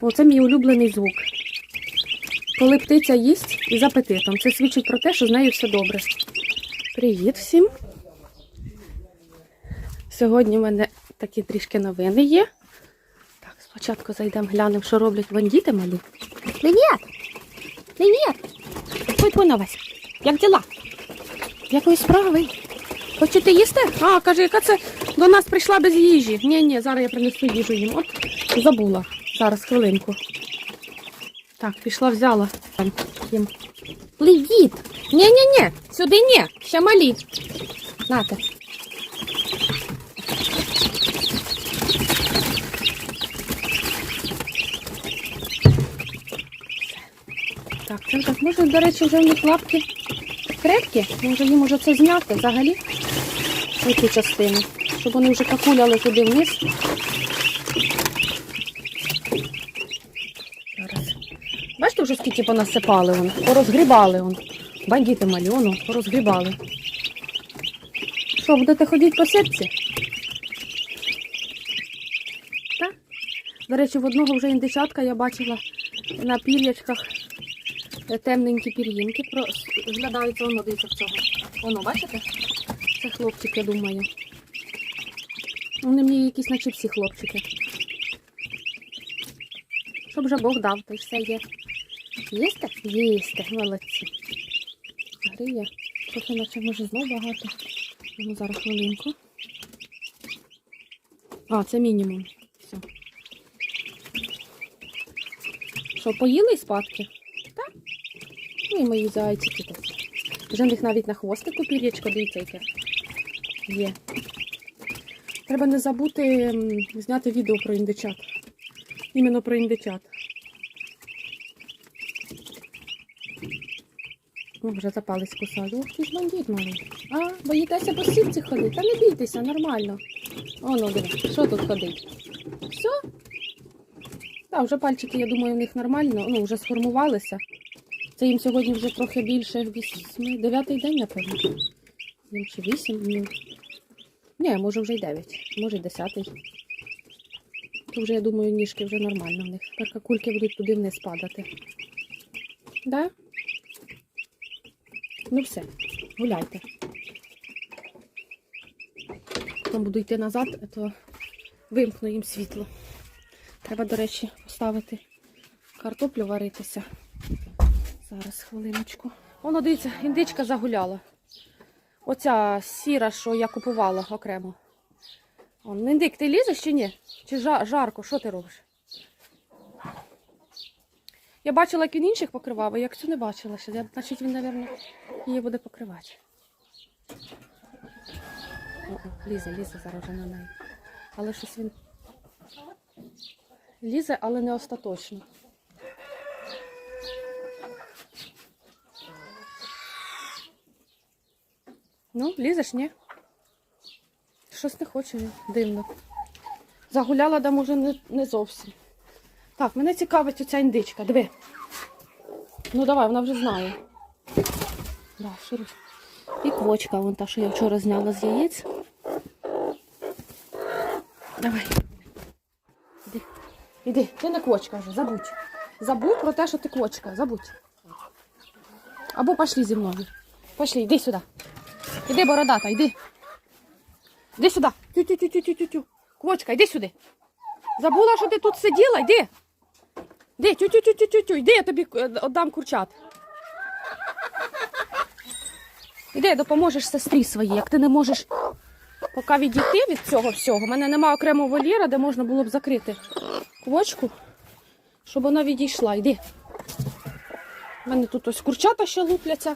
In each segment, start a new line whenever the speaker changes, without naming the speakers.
Оце мій улюблений звук. Коли птиця їсть із апетитом. Це свідчить про те, що з нею все добре. Привіт всім! Сьогодні в мене такі трішки новини є. Так, спочатку зайдемо, глянемо, що роблять бандіти малі. Привіт! Привіт! Ой, Вася, як діла? Якої справи? Хочете їсти? А, каже, яка це до нас прийшла без їжі. Ні, ні, зараз я принесу їжу їм. От забула. Зараз хвилинку. Так, пішла, взяла. Привіт! Ні-ні-ні, сюди ні, ще малі. Нате. Так, це так, може, до речі, вже в них лапки крепкі. Може їм уже це зняти взагалі. Цю частину. Щоб вони вже какуляли туди вниз. Зараз. Бачите, вже скільки понасипали вон, порозгрібали вон. Бандіти малі, воно, порозгрібали. Що, будете ходити по сітці? Так? До речі, в одного вже індичатка я бачила на пір'ячках е, темненькі пір'їнки. Зглядаються, воно дивіться в цього. Воно, бачите? Це хлопчик, я думаю. Вони мені якісь наче всі хлопчики. Щоб вже Бог дав, то й все є. Їсте? Їсте, молодці. Гріє. Трохи наче може знов багато. Ну, зараз хвилинку. А, це мінімум. Все. Що, поїли і спадки? Так? Ну і мої зайчики тут. Вже в них навіть на хвостику пір'ячко, дивіться, яке є. Треба не забути зняти відео про індичат. Іменно про індичат. О, вже запались. Ух ти ж бандит малий. А, боїтеся по сітці ходити? Та не бійтеся, нормально. О, ну диви, що тут ходить? Все? Так, вже пальчики, я думаю, у них нормально, ну, вже сформувалися. Це їм сьогодні вже трохи більше вісьми, дев'ятий день, напевно. Чи вісім днів. Ні, може вже й дев'ять, може й десятий. То вже, я думаю, ніжки вже нормально в них. Тепер кульки будуть туди вниз падати. Да? Ну все, гуляйте. Потім буду йти назад, то вимкну їм світло. Треба, до речі, поставити картоплю варитися. Зараз хвилиночку. Воно, дивіться, індичка загуляла. Оця сіра, що я купувала окремо. Он, індик, ти лізеш чи ні? Чи жарко? Що ти робиш? Я бачила, як він інших покривав, а як цю не бачила ще. Значить, він, мабуть, її буде покривати. О-о, лізе, лізе зараз вже на неї. Але щось він лізе, але не остаточно. Ну, лізеш, ні? Щось не хоче. Дивно. Загуляла, да може не, не зовсім. Так, мене цікавить оця індичка. Диви. Ну давай, вона вже знає. Да. І квочка, вон та, що я вчора зняла з яєць. Давай. Іди. Іди, ти не квочка вже, забудь. Забудь про те, що ти квочка, забудь. Або пошли зі мною. Пошли, йди сюди. Іди, бородата, йди. Іди сюди. Тю-тю-тю-тю-тю-тю. Квочка, йди сюди. Забула, що ти тут сиділа? Йди. Йди, тю-тю-тю-тю-тю. Йди, я тобі е, віддам курчат. Іди, допоможеш сестрі своїй, як ти не можеш поки відійти від цього всього. У мене немає окремого вольєра, де можна було б закрити квочку, щоб вона відійшла. Йди. У мене тут ось курчата ще лупляться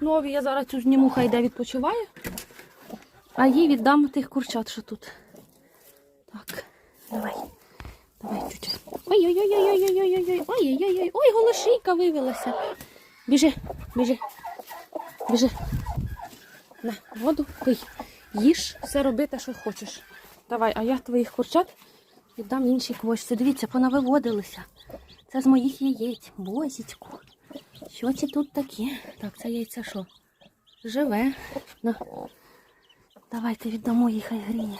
нові. Я зараз цю зніму, хай йде відпочиває. А їй віддам тих курчат, що тут. Так, давай. Давай, тютя. Ой-ой-ой-ой-ой-ой-ой-ой. Ой-ой-ой. Ой, голошийка вивелася. Біжи, біжи. Біжи. На, воду пий. Їж, все роби те, що хочеш. Давай, а я твоїх курчат віддам іншій квочці. Дивіться, понавиводилися. Це з моїх яєць. Бозічку. Що це тут таке? Так, це яйце що? Живе. На. Давайте віддамо їй, хай гріє.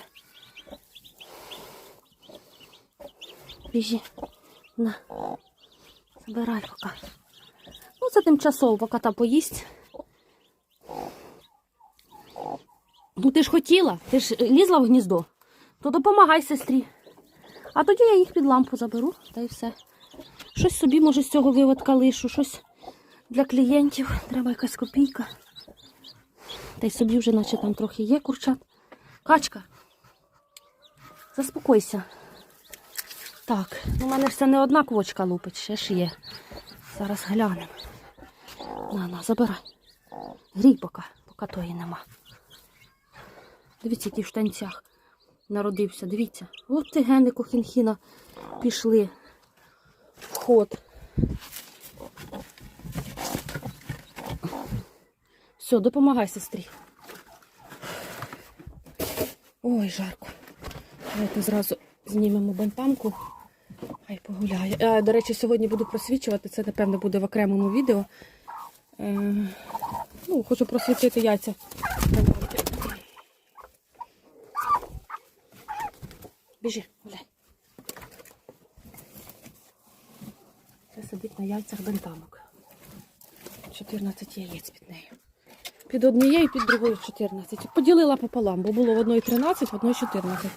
Біжи. На. Забирай поки. Ну, це тимчасово, поки та поїсть. Ну ти ж хотіла, ти ж лізла в гніздо, то допомагай сестрі. А тоді я їх під лампу заберу, та й все. Щось собі, може, з цього виводка лишу, щось для клієнтів. Треба якась копійка. Та й собі вже, наче там трохи є курчат. Качка. Заспокойся. Так, у мене це не одна квочка лупить, ще ж є. Зараз глянемо. На, на, забирай. Грій поки, поки тої нема. Дивіться, який в штанцях народився. Дивіться. От ти гени кохінхіна пішли ход. Все, допомагай сестрі. Ой, жарко. Давайте зразу знімемо бентамку. Хай погуляє. Е, до речі, сьогодні буду просвічувати. Це, напевно, буде в окремому відео. Е, ну, хочу просвітити яйця. Біжи, гуляй. Це сидить на яйцях бентамок. 14 яєць під нею. Під однією, під другою 14. Поділила пополам, бо було в одної 13, в одної 14.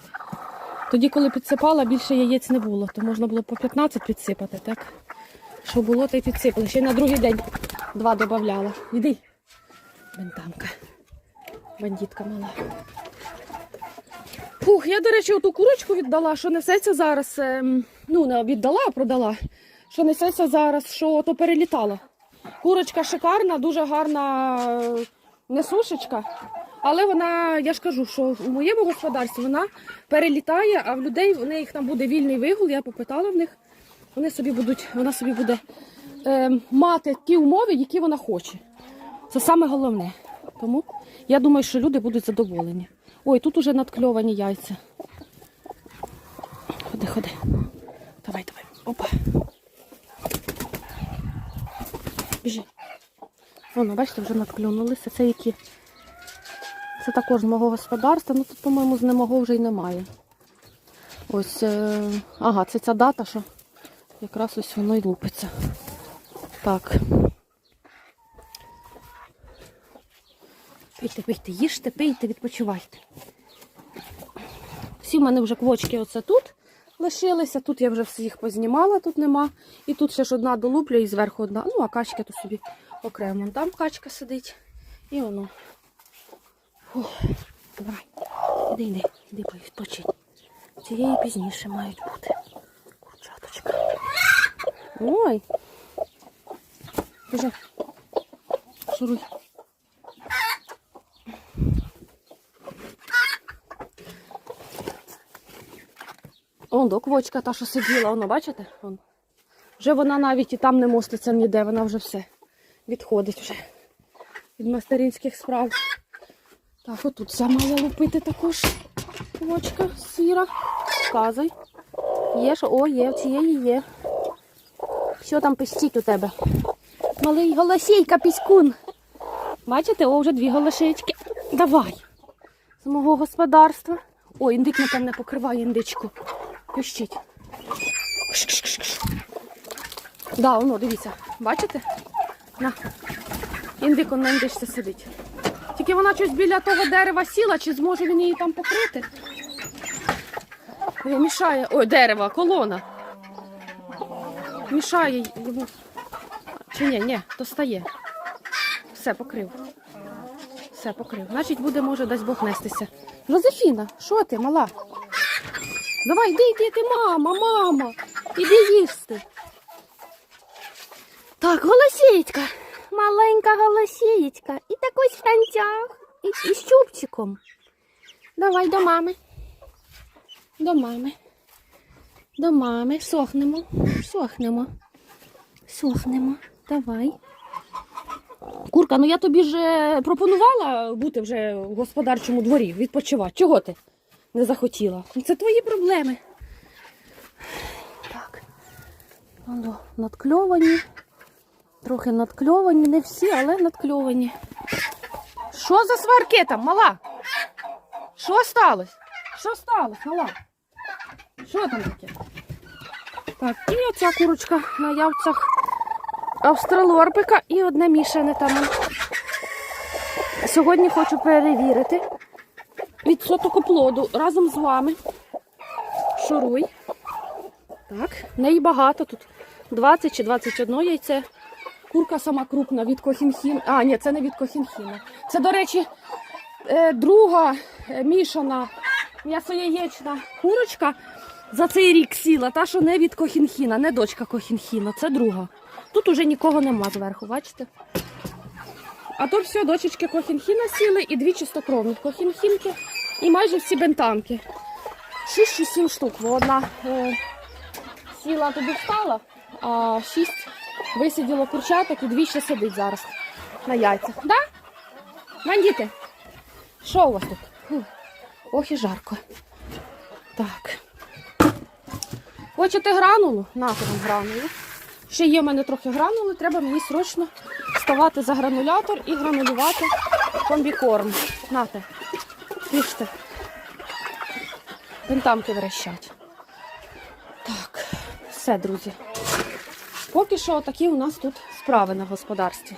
Тоді, коли підсипала, більше яєць не було, то можна було по 15 підсипати, так? Що було, то й підсипали. Ще й на другий день два додавала. Іди. Бентамка. Бандітка мала. Фух, я, до речі, оту курочку віддала, що несеться зараз. ем, ну, не віддала, а продала. Що несеться зараз, що то перелітала. Курочка шикарна, дуже гарна е, несушечка. Але вона, я ж кажу, що в моєму господарстві вона перелітає, а в людей в них там буде вільний вигул. Я попитала в них. Вони собі будуть, вона собі буде е, мати ті умови, які вона хоче. Це саме головне. Тому я думаю, що люди будуть задоволені. Ой, тут уже надкльовані яйця. Ходи, ходи. Давай, давай. Опа. Біжи. Воно, бачите, вже надклюнулися. Це які? Це також з мого господарства. Ну тут, по-моєму, з не мого вже й немає. Ось, е... ага, це ця дата, що якраз ось воно й лупиться. Так. Пийте, пийте, їжте, пийте, відпочивайте. Всі в мене вже квочки оце тут лишилися. Тут я вже всіх познімала, тут нема. І тут ще ж одна долуплю і зверху одна. Ну, а качки то собі окремо. Там качка сидить. І воно. Фух, давай. Іди, іди, іди відпочинь. Цієї пізніше мають бути. Курчаточка. Ой. Біжи. Шуруй. Он до квочка та, що сиділа, воно, бачите? Вон. Вже вона навіть і там не моститься ніде, вона вже все відходить вже від мастеринських справ. Так, отут має лупити також квочка сіра. Казай. Є що? О, є, цієї є. Що там пищить у тебе? Малий голосійка, піськун. Бачите, о, вже дві голошечки. Давай. З мого господарства. О, індик, напевне, покриває індичку. Пищить. Да, воно, дивіться. Бачите? На. Індик он на індичці сидить. Тільки вона щось біля того дерева сіла, чи зможе він її там покрити? Ой, мішає. Ой, дерево, колона. Мішає йому. Чи ні, ні, то стає. Все, покрив. Все, покрив. Значить, буде, може, дасть Бог нестися. Жозефіна, що ти, мала? Давай, йди, йди, ти, мама, мама. Іди їсти. Так, голосієчка. Маленька голосієчка. І такий в. І, з чубчиком. Давай до мами. До мами. До мами. Сохнемо. Сохнемо. Сохнемо. Давай. Курка, ну я тобі ж пропонувала бути вже в господарчому дворі, відпочивати. Чого ти не захотіла? Ну, Це твої проблеми. Так. Воно надкльовані. Трохи надкльовані, не всі, але надкльовані. Що за сварки там, мала? Що сталося? Що сталося, мала? Що там таке? Так, і оця курочка на явцях австралорпика і одне мішане там. Сьогодні хочу перевірити відсоток оплоду разом з вами. Шуруй. Так, неї багато тут. 20 чи 21 яйце. Курка сама крупна від Кохінхіна. А, ні, це не від Кохінхіна. Це, до речі, е, друга е, мішана м'ясояєчна курочка за цей рік сіла. Та, що не від Кохінхіна, не дочка Кохінхіна, це друга. Тут уже нікого нема зверху, бачите? А тут все, дочечки Кохінхіна сіли і дві чистокровні Кохінхінки і майже всі бентамки. 6 чи 7 штук. Одна е, сіла туди встала, а 6 висиділо курчаток і дві ще сидить зараз на яйцях. Да? Бандіти? Що у вас тут? Ох і жарко. Так. Хочете гранулу? Нате вам гранулу. Ще є в мене трохи гранули, треба мені срочно вставати за гранулятор і гранулювати комбікорм. Нате, піште. Пентамки верещать. Так, все, друзі. Поки що такі у нас тут справи на господарстві.